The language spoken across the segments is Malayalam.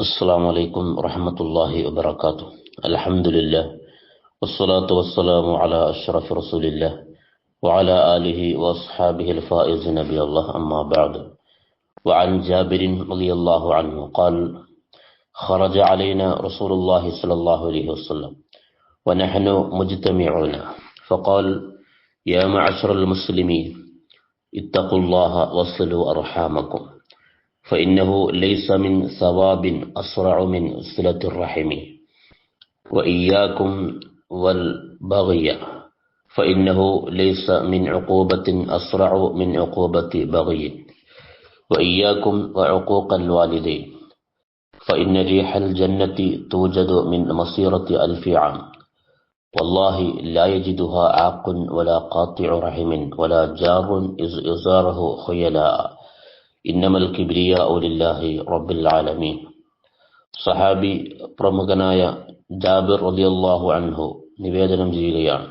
السلام عليكم ورحمة الله وبركاته الحمد لله والصلاة والسلام على أشرف رسول الله وعلى آله وأصحابه الفائز نبي الله أما بعد وعن جابر رضي الله عنه قال خرج علينا رسول الله صلى الله عليه وسلم ونحن مجتمعون فقال يا معشر المسلمين اتقوا الله وصلوا أرحامكم فإنه ليس من ثواب أسرع من صلة الرحم. وإياكم والبغي. فإنه ليس من عقوبة أسرع من عقوبة بغي. وإياكم وعقوق الوالدين. فإن ريح الجنة توجد من مصيرة ألف عام. والله لا يجدها عاق ولا قاطع رحم ولا جار إزاره خيلاء. ഇന്നമൽ കിബിരിയ ലില്ലാഹി റബ്ബിൽ ആലമീൻ സഹാബി പ്രമുഖനായ ജാബിർ റളിയല്ലാഹു അൻഹു നിവേദനം ചെയ്യുകയാണ്.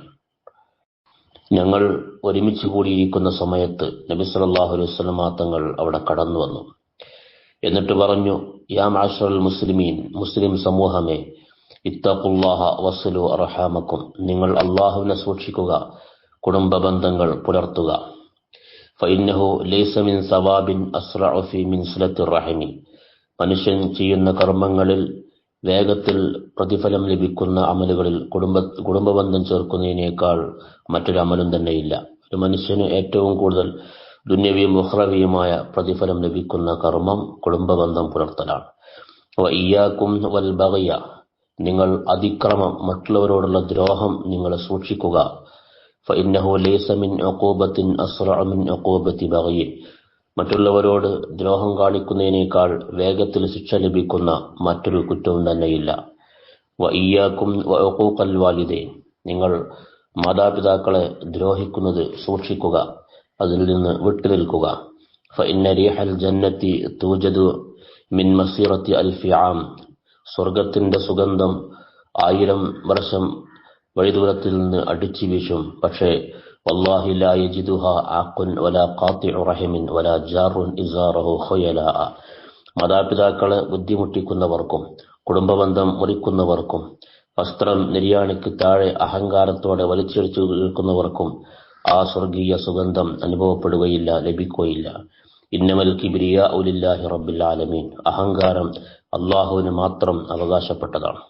ഞങ്ങൾ ഒരുമിച്ച് കൂടിയിരിക്കുന്ന സമയത്ത് നബി സല്ലല്ലാഹു അലൈഹി വസല്ലം തങ്ങൾ അവിടെ കടന്നു വന്നു. എന്നിട്ട് പറഞ്ഞു യാ മാഷറൽ മുസ്ലിമീൻ മുസ്ലിം സമൂഹമേ ഇത്തഖുല്ലാഹ വസ്ലു അർഹാമക്കും നിങ്ങൾ അള്ളാഹുവിനെ സൂക്ഷിക്കുക കുടുംബ ബന്ധങ്ങൾ പുലർത്തുക. ഫൈനഹു ലൈസമിൻ സവാബിൻ അസ്രഫി മിൻ സുലത്തി റഹിമി. മനുഷ്യൻ ചെയ്യുന്ന കർമ്മങ്ങളിൽ വേഗത്തിൽ പ്രതിഫലം ലഭിക്കുന്ന അമലുകളിൽ കുടുംബ കുടുംബബന്ധം ചേർക്കുന്നതിനേക്കാൾ മറ്റൊരു അമലും തന്നെയില്ല. ഒരു മനുഷ്യന് ഏറ്റവും കൂടുതൽ ദുന്യവിയും മുഹ്റവിയുമായ പ്രതിഫലം ലഭിക്കുന്ന കർമ്മം കുടുംബബന്ധം പുലർത്തലാണ്. ഇയാക്കും വൽ ബഗയ. നിങ്ങൾ അതിക്രമം മറ്റുള്ളവരോടുള്ള ദ്രോഹം നിങ്ങൾ സൂക്ഷിക്കുക. فإنه ليس من عقوبة أسرع من عقوبة بغي മറ്റുള്ളവരോട് ദ്രോഹം കാണിക്കുന്നതിനേക്കാൾ വേഗത്തിൽ ശിക്ഷ ലഭിക്കുന്ന മറ്റൊരു കുറ്റവും തന്നെയില്ല വയ്യാക്കും വഅഖൂഖൽ വാലിദൈൻ നിങ്ങൾ മാതാപിതാക്കളെ ദ്രോഹിക്കുന്നത് സൂക്ഷിക്കുക അതിൽ നിന്ന് വിട്ടുനിൽക്കുക ഫഇന്ന റീഹൽ ജന്നത്തി തൂജദു മിൻ മസീറത്തി അൽഫി ആം സ്വർഗത്തിന്റെ സുഗന്ധം ആയിരം വർഷം വഴിദൂരത്തിൽ നിന്ന് അടിച്ചു വീശും. പക്ഷേ വല്ലാഹി ലാ യജിദുഹ ആഖുൻ വലാ റഹിമിൻ വലാ ജാറുൻ മാതാപിതാക്കളെ ബുദ്ധിമുട്ടിക്കുന്നവർക്കും കുടുംബബന്ധം മുറിക്കുന്നവർക്കും വസ്ത്രം നിര്യാണിക്ക് താഴെ അഹങ്കാരത്തോടെ വലിച്ചെടുത്തു നിൽക്കുന്നവർക്കും ആ സ്വർഗീയ സുഗന്ധം അനുഭവപ്പെടുകയില്ല ലഭിക്കുകയില്ല. ഇന്നമൽ കിബിരിയ ഉലില്ലാഹി റബ്ബിൽ ആലമീൻ. അഹങ്കാരം അള്ളാഹുവിന് മാത്രം അവകാശപ്പെട്ടതാണ്.